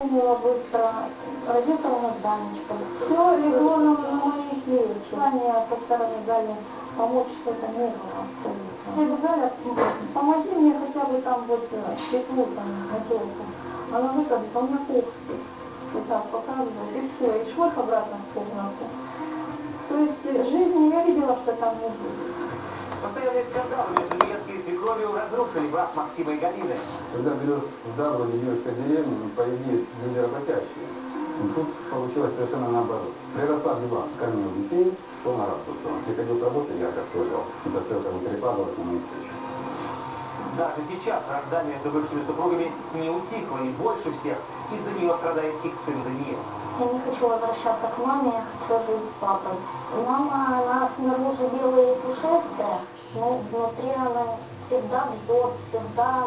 Помнила быстро, родился у нас Данечка. Все легло на, на мои плечи. Желания по стороне Гали помочь что-то не было абсолютно. Я Галя, помоги мне хотя бы там вот э, стекло там хотелка. Она выкладывает, а у меня кухня. Вот так показывает, и все, и швах обратно в комнату. То есть э, жизни я видела, что там не будет. Свекровью разрушили брак Максима и Галины. Когда берешь удар или девушка деревню, ну, по идее, люди работящие. И тут получилось совершенно наоборот. Приросла дела с каменных детей, что на раз что он приходил с работы, я готовил. Это все как бы перепадалось на моих плечах. Даже сейчас вражда между бывшими супругами не утихла, и больше всех из-за нее страдает их сын Даниил. Я не хочу возвращаться к маме, я хочу жить с папой. Мама, она снаружи белая и пушистая, но внутри она всегда бьет, всегда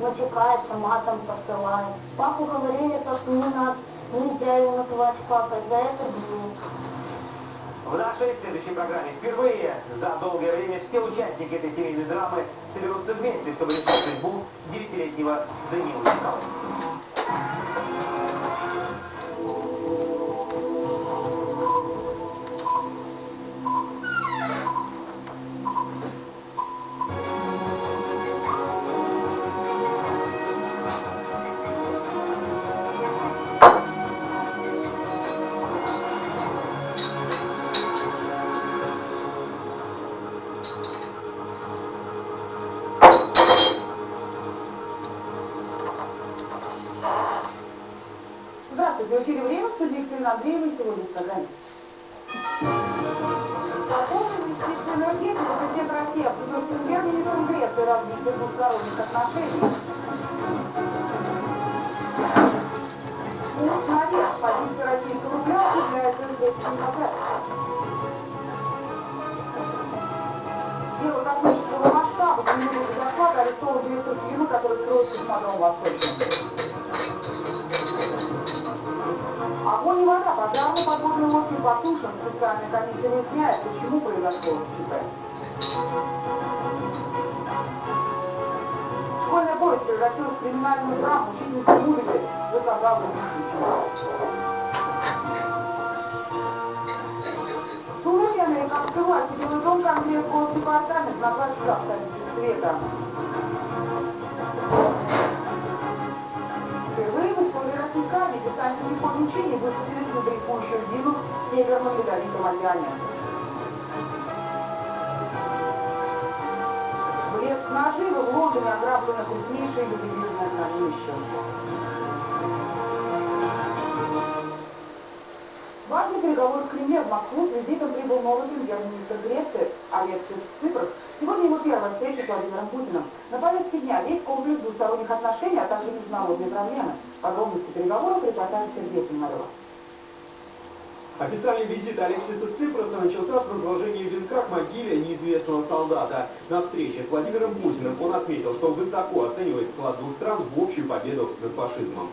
матюкается, матом посылает. Папу говорили, то, что не надо, нельзя его называть папой, за это бьют. В нашей следующей программе впервые за долгое время все участники этой семейной драмы соберутся вместе, чтобы решить судьбу девятилетнего Даниила Николаева. Развитие двусторонних отношений. Наверх. Позиция российского рубля является демократии. Дело космического масштаба, по минуту захвата арестован директор фирмы, который строит космодром Восточный. Потушен. Специальная комиссия выясняет, почему произошло ЧП. Школьная повесть превратилась в криминальную драму. Учительница музыки заказала. Сумерки американской власти Белый дом Конгресс Госдепартамент назвали штаб столицы дрейфующую Дину в Северном Ледовитом океане. Блеск наживы в Лондоне ограблено крупнейшее ювелирное хранилище. Важный переговор в Кремле в Москву с визитом прибыл новый премьер-министр Греции Алексис Ципрас. Сегодня его первая встреча с Владимиром Путиным. На повестке дня весь комплекс двусторонних отношений, а также международные проблемы. Подробности переговоров репортаж Сергея Тимарева. Официальный визит Алексиса Ципроса начался с возложения венка к могиле неизвестного солдата. На встрече с Владимиром Путиным он отметил, что высоко оценивает вклад двух стран в общую победу над фашизмом.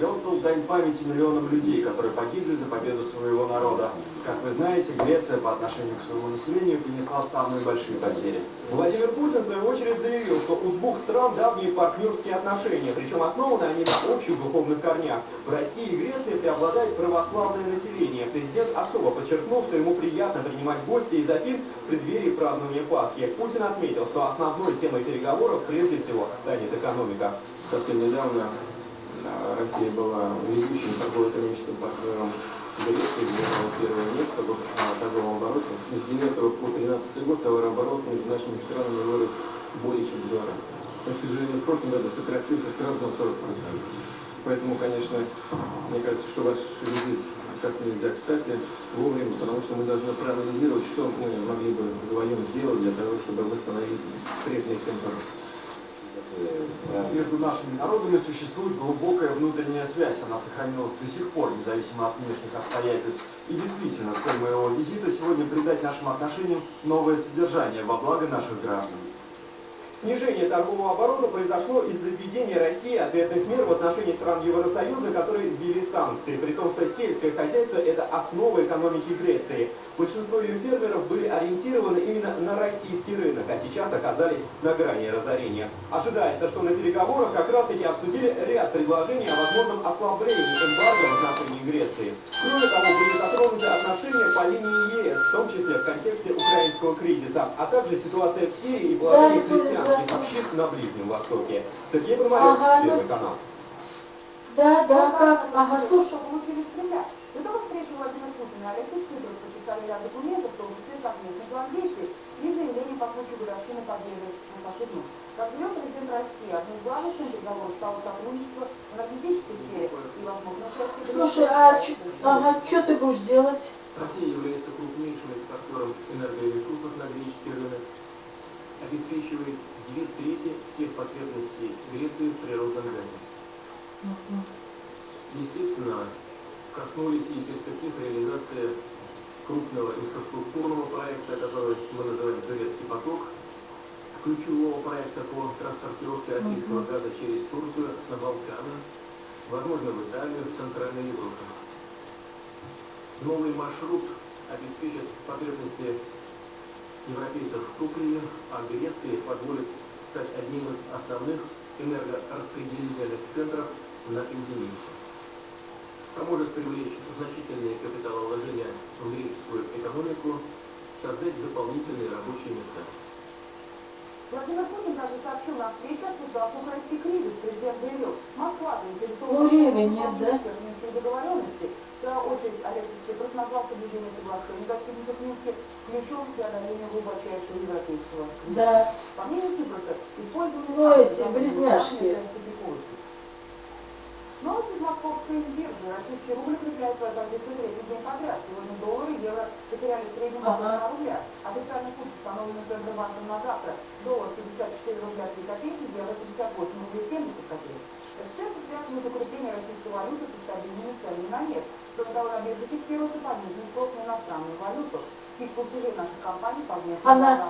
Я отдал дань памяти миллионам людей, которые погибли за победу своего народа. Как вы знаете, Греция по отношению к своему населению принесла самые большие потери. Владимир Путин, в свою очередь, заявил, что у двух стран давние партнерские отношения, причем основаны они на общих духовных корнях. В России и Греции преобладает православное население. Президент особо подчеркнул, что ему приятно принимать гостей из Афин в преддверии празднования Пасхи. Путин отметил, что основной темой переговоров прежде всего станет экономика. Совсем недавно Россия была ведущим торгово-экономическим партнером Греции, заняла первое место в а, торговом обороте. С 9 по 13 год товарооборот между нашими странами вырос более чем в два раза. Но, к сожалению, в прошлом году сократился сразу на 40%. Поэтому, конечно, мне кажется, что ваш визит как нельзя кстати вовремя, потому что мы должны проанализировать, что мы могли бы вдвоем сделать для того, чтобы восстановить прежний темп роста. Между нашими народами существует глубокая внутренняя связь. Она сохранилась до сих пор, независимо от внешних обстоятельств. И действительно, цель моего визита сегодня придать нашим отношениям новое содержание во благо наших граждан. Снижение торгового оборота произошло из-за введения России ответных мер в отношении стран Евросоюза, которые ввели санкции, при том, что сельское хозяйство – это основа экономики Греции. Большинство ее фермеров были ориентированы именно на российский рынок, а сейчас оказались на грани разорения. Ожидается, что на переговорах как раз-таки обсудили ряд предложений о возможном ослаблении эмбарго в отношении Греции. Кроме того, были затронуты отношения по линии ЕС, в том числе в контексте украинского кризиса, а также ситуация в Сирии и положение Да, общин на Ближнем Востоке. Сергей Пономарев, Ага, ну- Первый канал. Да, да, как? Ага, слушай. Что получили Кремля. До того встречи Владимира Путина Алексей Цыпров подписали ряд документов, что уже совместных план действий и заявление по случаю годовщины победы над фашизмом. Как заявил президент России, одной из главных тем переговоров стало сотрудничество в энергетической сфере и, возможно, участие... Слушай, а ага, что ты будешь делать? Россия является крупнейшим экспортером энергоресурсов на греческий рынок, обеспечивает две трети всех потребностей Греции в природном газе. Естественно, коснулись и перспектив реализации крупного инфраструктурного проекта, который мы называем «Турецкий поток», ключевого проекта по транспортировке российского газа через Турцию на Балканы, возможно, в Италию, в Центральной Европе. Новый маршрут обеспечит потребности европейцев в топливе, а Греции позволит стать одним из основных энергораспределительных центров на континенте. Поможет привлечь значительные капиталовложения в греческую экономику, создать дополнительные рабочие места. Владимир Путин также сообщил на встрече, обсуждав украинский кризис. Президент заявил, Москва заинтересована Ну, в Минских договоренностей. В свою очередь, Алексей Цыпров назвал соблюдение соглашений, достигнутых в Минске, ключом для глубочайшего европейского кризиса. Да. По мнению Цыпроса, использование... Ну, эти, близняшки. Новости из московской биржи. Российский рубль свою позицию третий день подряд. Сегодня доллар и евро потеряли в среднем Ага. полтора рубля. Официальный курс установленный Центробанком на завтра. Доллар 54 рубля 3 копейки, евро 58 рублей 70 копеек. Эксперты связывают укрепление российской валюты со стабильными ценами на нефть. На бирже фиксируется пониженный спрос на иностранную валюту. По Она-.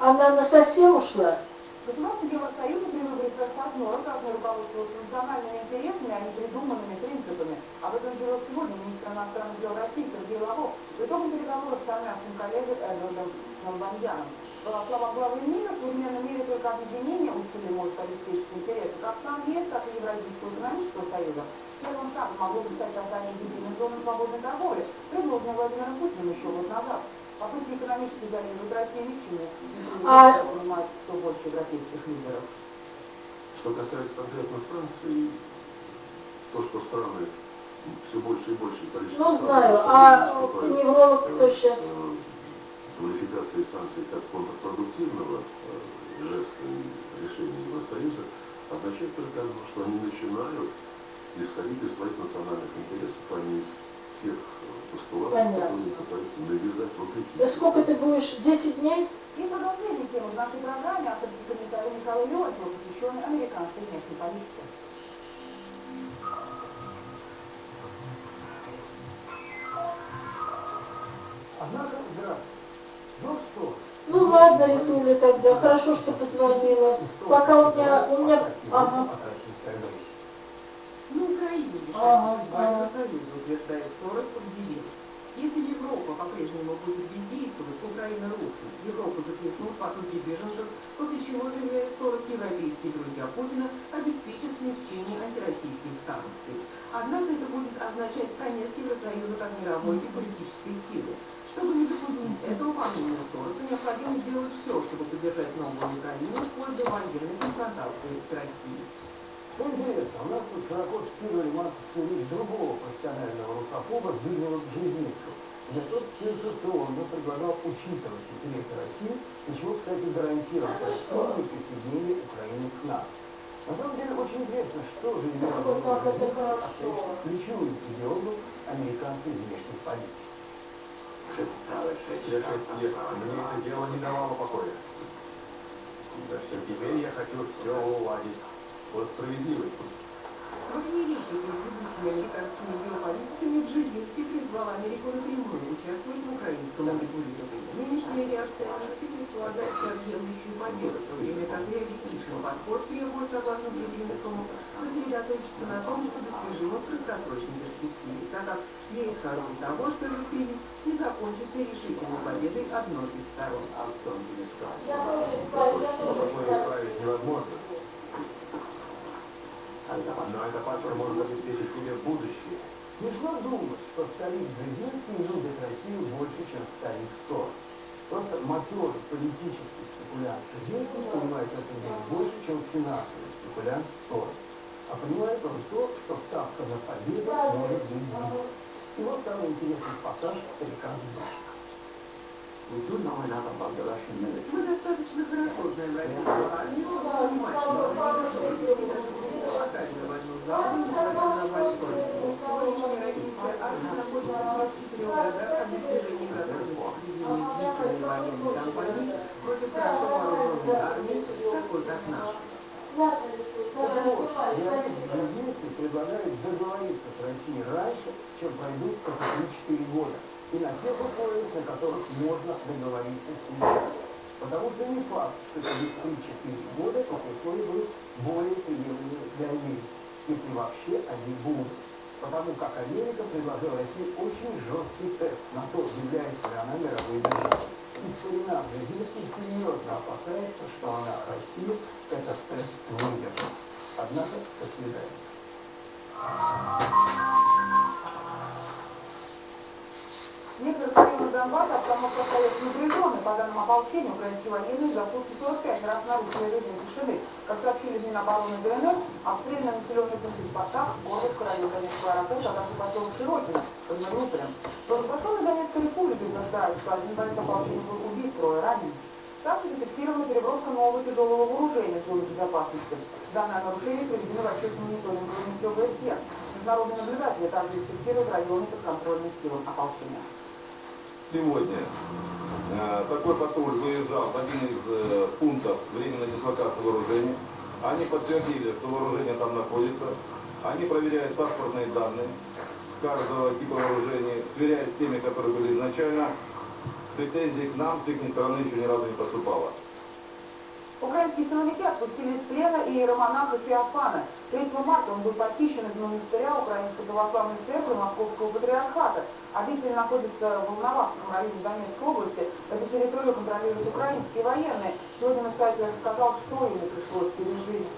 Она на совсем ушла? Государство Евросоюза при выборе своих партнеров должны руководствоваться национальными интересами, а не придуманными принципами. Об этом заявил сегодня министр иностранных дел России Сергей Лавров в итоге переговоров с армянским коллегой Эдвардом Намбандяном. По словам главы МИДа, в современном мире только объединение усилий может обеспечить интересы как стран ЕС, так и Евразийского экономического союза. Первым шагом могло бы стать создание единой зоны свободной торговли, предложенной Владимиром Путиным еще год назад. Попытки экономически изолировать Россию ни к чему. А- понимают все больше европейских лидеров. Что касается конкретно санкций, то, что страны все больше и больше количество Ну, знаю. А невролог кто э, сейчас? э, Квалификации санкций как контрпродуктивного э, жеста и решения Евросоюза означает только одно, что они начинают исходить из своих национальных интересов, а не из тех э, постулатов, Понятно. которые пытаются навязать вопреки. Да сколько ты будешь? 10 дней? И продолжение темы в нашей программе авторский комментарий Николая Леонтьева, посвященный американской внешней политике. Однако, здравствуйте. Ну что, Ну ладно, Ритуля тогда. Хорошо, что позвонила. Пока. У меня... Ага. от российской агрессии. На Украине Ага, решает ага. Евросоюза, утверждает Сорос Подзелец. Если Европа по-прежнему будет бездействовать, Украина рухнет. Европа захлестнут потоки беженцев, после чего, заявляет Сорос, европейские друзья Путина обеспечат смягчение антироссийских санкций. Однако это будет означать конец Евросоюза как мировой и политической силы. Чтобы не допустить этого, по мнению Сороса, необходимо сделать все, чтобы поддержать новую Украину вплоть до военной конфронтации с Россией. Что интересно, у нас тут широко цитировали мартовскую речь другого профессионального русофоба Збигнева Бжезинского, где тот сенсационно предлагал учитывать интересы России, для чего, кстати, гарантировать России присоединение Украины к НАТО. На самом деле очень интересно, что же а ключевую идеологию американской внешней политики. Все шесть лет мне это дело не давало покоя. Что теперь я хочу все уладить В своей речи перед ведущими американскими геополитиками Бжезинский призвал Америку напрямую участвовать в украинском урегулировании. Нынешняя реакция Америки предполагает всеобъемлющую победу, в то время как реакция жителями Сумы сосредоточиться на том, что достижимо в краткосрочной перспективе, так как есть хороший того, что этот кризис не закончится решительной победой одной из сторон. Такое исправить невозможно. Но эта пачка может обеспечить тебе будущее. Смешно думать, что старик Брzezinский любит Россию больше, чем старик Сор. Просто матерый политический спекулянт Брzezinский понимает эту вещь больше, чем финансовый спекулянт Сор. А понимает он то, что ставка на победу может быть две. И вот самый интересный пассаж старика Збашка. Мы достаточно хорошо знаем российскую армию, чтобы понимать, что предлагает договориться с Россией раньше, чем пройдут эти 3-4 года, и на тех условиях, на которых можно договориться сейчас. Потому что не факт, что через 3-4 года эти условия будут более приемлемы для Америки, если вообще они будут. Потому как Америка предложила России очень жесткий тест на то, является ли она мировой державой. И старина Брzezinский серьезно опасается, что она, Россия, этот тест выдержит. Однако, до свидания. Обстановка остается напряженной. По данным ополчения, украинские военные за сутки 45 раз нарушили режим тишины. Как сообщили Минобороны ДНР, обстрелянные населенные пункты Спартак, Горловка, район Донецкого аэропорта, а также поселок Широкино под Мариуполем. Провозглашенной Донецкой республики утверждают, что один боец ополчения был убит, трое ранены. Также зафиксирована переброска нового тяжелого вооружения зону безопасности. Данное нарушение приведено в отчет мониторинга ОБСЕ. Международные наблюдатели также фиксируют районы подконтрольных сил ополчения. Сегодня э, такой патруль выезжал в один из э, пунктов временной дислокации вооружения. Они подтвердили, что вооружение там находится. Они проверяют паспортные данные каждого типа вооружения, сверяют с теми, которые были изначально. Претензий к нам с их стороны еще ни разу не поступало. Украинские силовики отпустили из плена иеромонаха Феофана. 3 марта он был похищен из монастыря Украинской православной церкви Московского патриархата. Обитель находится в Волновахском районе Донецкой области. Эту территорию контролируют украинские военные. Сегодня настоятель рассказал, что ему пришлось пережить.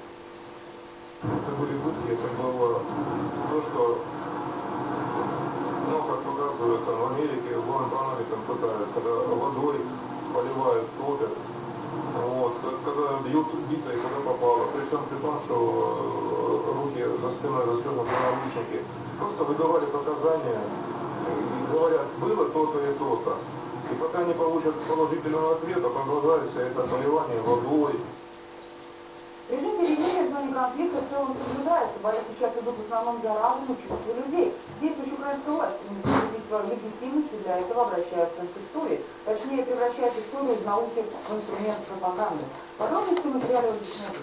Это были пытки, это было то, что, ну, как показывают там в Америке, в Гуантанаме там пытают, когда водой поливают, топят. Вот, когда бьют битой, куда попало. Причем при том, что э, руки за спиной застегнуты наручники. Просто выдавали показания и говорят, было то-то и то-то. И пока не получат положительного ответа, продолжается это поливание водой, Режим зоне конфликта в целом соблюдается. Бои сейчас идут в основном за разум чувства людей. Действующая украинская власть стремится свою легитимность для этого обращается к истории. Точнее, превращает историю из науки в инструмент пропаганды. Подробности материала объясняют.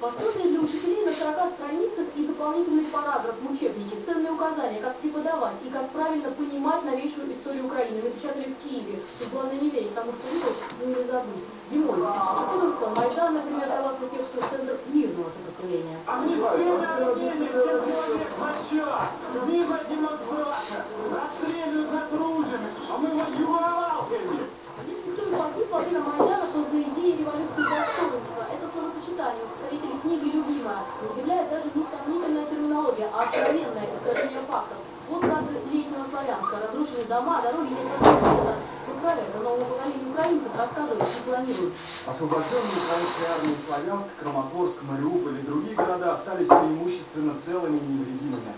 Пособие для учителей на 40 страницах и дополнительный параграф в учебнике, ценные указания, как преподавать и как правильно понимать новейшую историю Украины. Напечатали в Киеве. Тут главное не верить, потому что не забыть. Зимой 2014 Майдан, например, согласно тексту Центр мирного сопротивления. Мимо демонстрация! Расстреливают на грузины! А мы воевали! Никто не погиб во время Майдана, что за идеи революции достоинства. Это словосочетание у составителей книги. Не удивляет даже не сомнительная терминология, а откровенное искажение фактов. Вот кадры летнего Славянска, разрушенные дома, дороги нет Пускай это новому поколению украинцев и планируют. Освобожденные украинской армией Славянск, Краматорск, Мариуполь и другие города остались преимущественно целыми и невредимыми.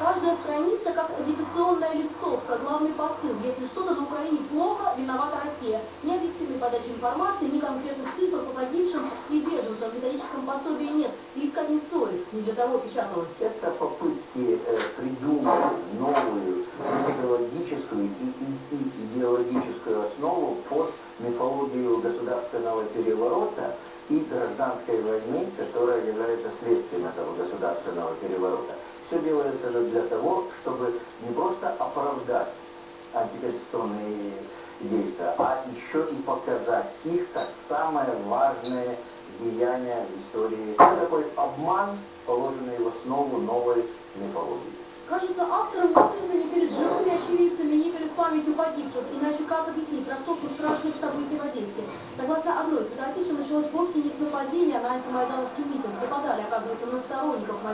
Каждая страница как агитационная листовка, главный посыл. Если что-то на Украине плохо, виновата Россия. Ни объективной подачи информации, ни конкретных цифр по погибшим и беженцам в методическом пособии нет. И искать не стоит, не для того печаталось. Это попытки э, придумать новую методологическую и, и- и идеологическую основу под мифологию государственного переворота и войны, которая является следствием этого государственного переворота. Все делается это для того, чтобы не просто оправдать антиконституционные действия, а еще и показать их как самое важное влияния истории. Это такой обман, положенный в основу новой мифологии. Кажется, авторам не стыдно ни перед живыми очевидцами, ни перед памятью погибших. Иначе как объяснить трактовку страшных событий в Одессе? Согласно одной все началось вовсе не с нападения на антимайдановский митинг. Нападали, оказывается, на сторонников Майдана.